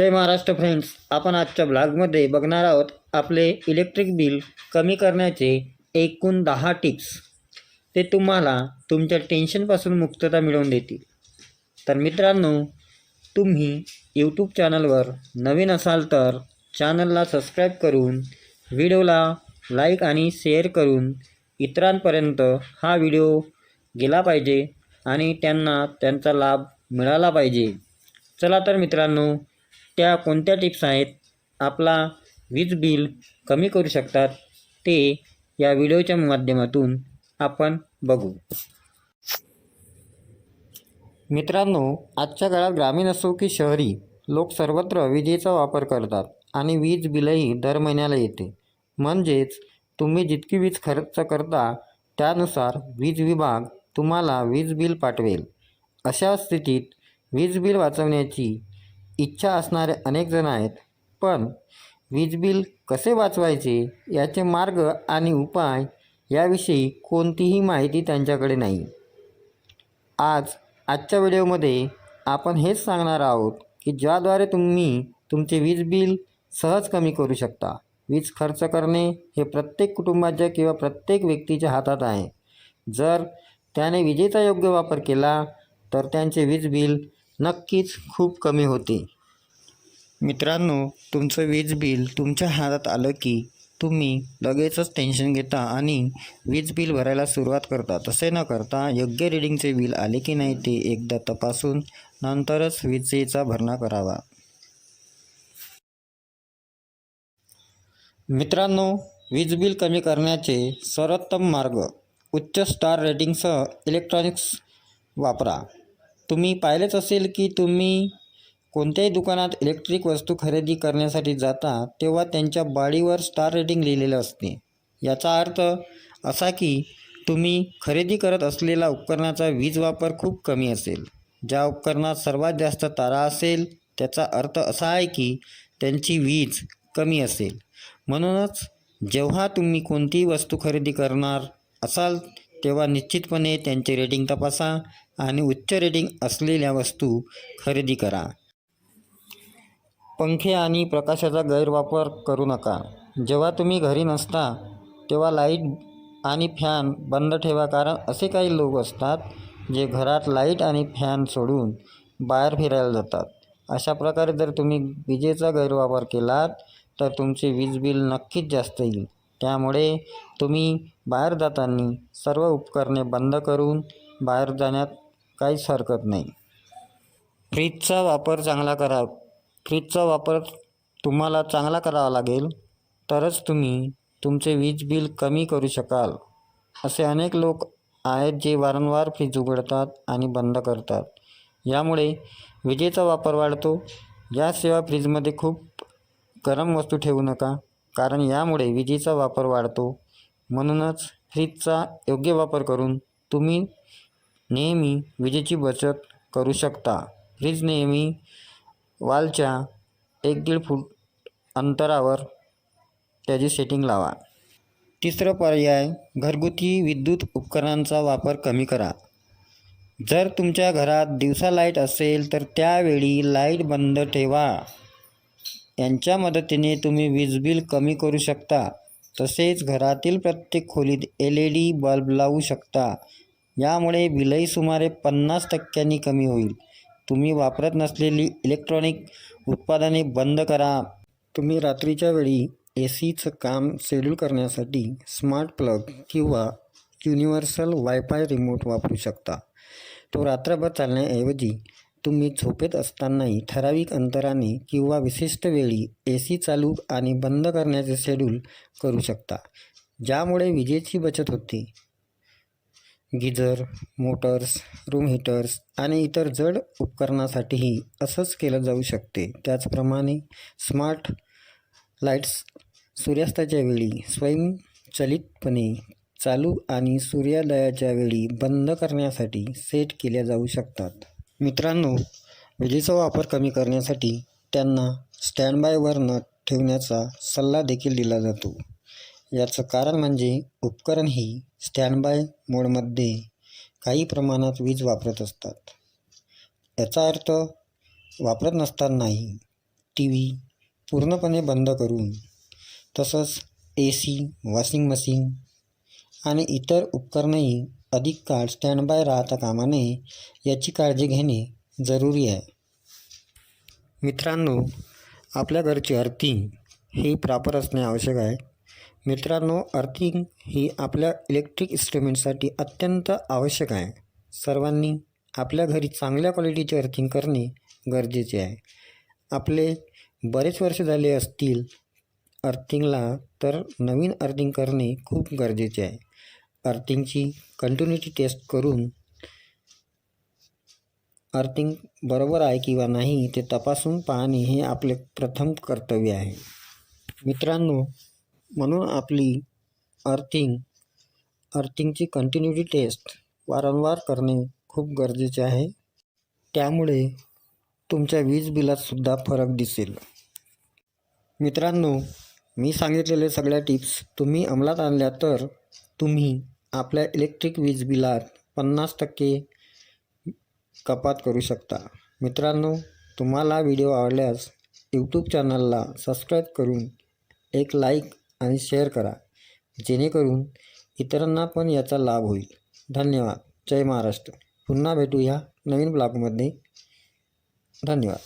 जय Maharashtra friends आपण आजच्या ब्लॉगमध्ये बघणार आहोत आपले इलेक्ट्रिक बिल कमी करण्याचे एकूण दहा टिप्स ते तुम्हाला तुमच्या टेन्शनपासून मुक्तता मिळवून देतील. तर मित्रांनो तुम्ही यूट्यूब चॅनलवर नवीन असाल तर चॅनलला सबस्क्राईब करून व्हिडिओला लाईक आणि शेअर करून इतरांपर्यंत हा व्हिडिओ गेला पाहिजे आणि त्यांना त्यांचा लाभ मिळाला पाहिजे. चला तर मित्रांनो त्या कोणत्या टिप्स आहेत? आपला वीज बिल कमी करू शकतात? ते या व्हिडिओच्या माध्यमातून आपण बघू. मित्रांनो आजच्या काळात ग्रामीण असो की शहरी लोक सर्वत्र विजेचा वापर करतात आणि वीज बिलही दर महिन्याला येते. म्हणजेच तुम्ही जितकी वीज खर्च करता त्यानुसार वीज विभाग तुम्हाला वीज बिल पाठवेल. अशा स्थितीत वीज बिल वाचवण्याची इच्छा असणारे अनेक जण आहेत. पण वीज बिल कसे वाचवायचे? याचे मार्ग आणि उपाय याविषयी कोणतीही माहिती त्यांच्याकडे नाही. आज आजच्या व्हिडिओमध्ये आपण हेच सांगणार आहोत की ज्याद्वारे तुम्ही तुमचे वीज बिल सहज कमी करू शकता. वीज खर्च करणे हे प्रत्येक कुटुंबाच्या किंवा प्रत्येक व्यक्तीच्या हातात आहे. जर त्याने विजेचा योग्य वापर केला तर त्यांचे वीज बिल नक्कीच खूप कमी होते. मित्रांनो तुमचं वीज बिल तुमच्या हातात आलं की तुम्ही लगेचच टेन्शन घेता आणि वीज बिल भरायला सुरुवात करता. तसे न करता योग्य रिडिंगचे बिल आले की नाही ते एकदा तपासून नंतरच विजेचा भरणा करावा. मित्रांनो वीज बिल कमी करण्याचे सर्वोत्तम मार्ग उच्च स्टार रेटिंगसह इलेक्ट्रॉनिक्स वापरा. तुम्ही पाहिलेच असेल की तुम्ही कोणत्याही दुकानात इलेक्ट्रिक वस्तू खरेदी करण्यासाठी जाता तेव्हा त्यांच्या बाडीवर स्टार रेटिंग लिहिलेलं असते. याचा अर्थ असा की तुम्ही खरेदी करत असलेला उपकरणाचा वीज वापर खूप कमी असेल. ज्या उपकरणात सर्वात जास्त तारा असेल त्याचा अर्थ असा आहे की त्यांची वीज कमी असेल. म्हणूनच जेव्हा तुम्ही कोणतीही वस्तू खरेदी करणार असाल तेव्हा निश्चितपणे त्यांचे रेटिंग तपासा आणि उच्च रेटिंग असलेल्या वस्तू खरेदी करा. पंखे आणि प्रकाशाचा गैरवापर करू नका. जेव्हा तुम्ही घरी नसता तेव्हा लाइट आणि फॅन बंद ठेवा कारण असे काही लोक असतात जे घरात लाइट आणि फॅन सोडून बाहेर फिरायला जातात. अशा प्रकारे जर तुम्ही विजेचा गैरवापर केलात तर तुमचे वीज बिल नक्कीच जास्त येईल. त्यामुळे तुम्ही बाहेर जाताना सर्व उपकरणे बंद करून बाहेर जाण्यात काहीच हरकत नाही. फ्रीजचा वापर चांगला करा फ्रीजचा वापर तुम्हाला चांगला करावा लागेल तरच तुम्ही तुमचे वीज बिल कमी करू शकाल. असे अनेक लोक आहेत जे वारंवार फ्रीज उघडतात आणि बंद करतात. यामुळे विजेचा वापर वाढतो. या सेवा फ्रीजमध्ये खूप गरम वस्तू ठेवू नका. कारण यामुळे विजेचा वापर वाढतो. म्हणूनच फ्रीजचा योग्य वापर करून तुम्ही नेहमी विजेची बचत करू शकता. फ्रीज नेहमी वालच्या एक दीड फूट अंतरावर त्याची सेटिंग लावा. तिसरं पर्याय घरगुती विद्युत उपकरणांचा वापर कमी करा. जर तुमच्या घरात दिवसा लाइट असेल तर त्यावेळी लाइट बंद ठेवा. यांच्या मदतीने तुम्ही वीज बिल कमी करू शकता. तसेच घरातील प्रत्येक खोलीत एल ई डी बल्ब लावू शकता. यामुळे बिलही सुमारे पन्नास टक्क्यांनी कमी होईल. तुम्ही वापरत नसलेली इलेक्ट्रॉनिक उत्पादने बंद करा. तुम्ही रात्रीच्या वेळी ए सीचं काम शेड्यूल करण्यासाठी स्मार्ट प्लग किंवा युनिव्हर्सल वायफाय रिमोट वापरू शकता. तो रात्रभर चालण्याऐवजी तुम्ही झोपेत असतानाही ठराविक अंतराने किंवा विशिष्ट वेळी ए सी चालू आणि बंद करण्याचे शेड्यूल करू शकता ज्यामुळे विजेची बचत होते. गिजर मोटर्स रूम हीटर्स आणि इतर जड उपकरणासाठीही असंच केलं जाऊ शकते. त्याचप्रमाणे स्मार्ट लाईट्स सूर्यास्ताच्या वेळी स्वयंचलितपणे चालू आणि सूर्योदयाच्या वेळी बंद करण्यासाठी सेट केल्या जाऊ शकतात. मित्रांनो विजेचा वापर कमी करण्यासाठी त्यांना स्टँडबायवर न ठेवण्याचा सल्ला देखील दिला जातो. याचं कारण म्हणजे उपकरण ही स्टँडबाय मोडमध्ये काही प्रमाणात वीज वापरत असतात. याचा अर्थ वापरत नसतानाही टी व्ही पूर्णपणे बंद करून तसंच ए सी वॉशिंग मशीन आणि इतर उपकरणंही अधिक काळ स्टँडबाय राहता कामा नये याची काळजी घेणे जरुरी आहे. मित्रांनो आपल्या घरची अर्थिंग ही प्रॉपर असणे आवश्यक आहे. मित्रांनो अर्थिंग ही आपल्या इलेक्ट्रिक इन्स्ट्रुमेंटसाठी अत्यंत आवश्यक आहे. सर्वांनी आपल्या घरी चांगल्या क्वालिटीचे अर्थिंग करणे गरजेचे आहे. आपले बरेच वर्ष झाले असतील अर्थिंगला तर नवीन अर्थिंग करणे खूप गरजेचे आहे. अर्थिंगची कंटिन्युटी टेस्ट करून अर्थिंग बरोबर आहे किंवा नाही ते तपासून पाहणे हे आपले प्रथम कर्तव्य आहे. मित्रांनो म्हणून आपली अर्थिंग अर्थिंगची कंटिन्युटी टेस्ट वारंवार करणे खूप गरजेचे आहे. त्यामुळे तुमच्या वीज बिलातसुद्धा फरक दिसेल. मित्रांनो मी सांगितलेले सगळ्या टिप्स तुम्ही अंमलात आणल्या तर तुम्ही आपल्या इलेक्ट्रिक वीज बिलात पन्नास टक्के कपात करू शकता. मित्रांनो तुम्हाला व्हिडिओ आवडल्यास यूट्यूब चॅनलला सबस्क्राईब करून एक लाईक आणि शेअर करा. जेणेकरून इतरांना पण याचा लाभ होईल. धन्यवाद. जय महाराष्ट्र. पुन्हा भेटूया नवीन ब्लॉगमध्ये धन्यवाद.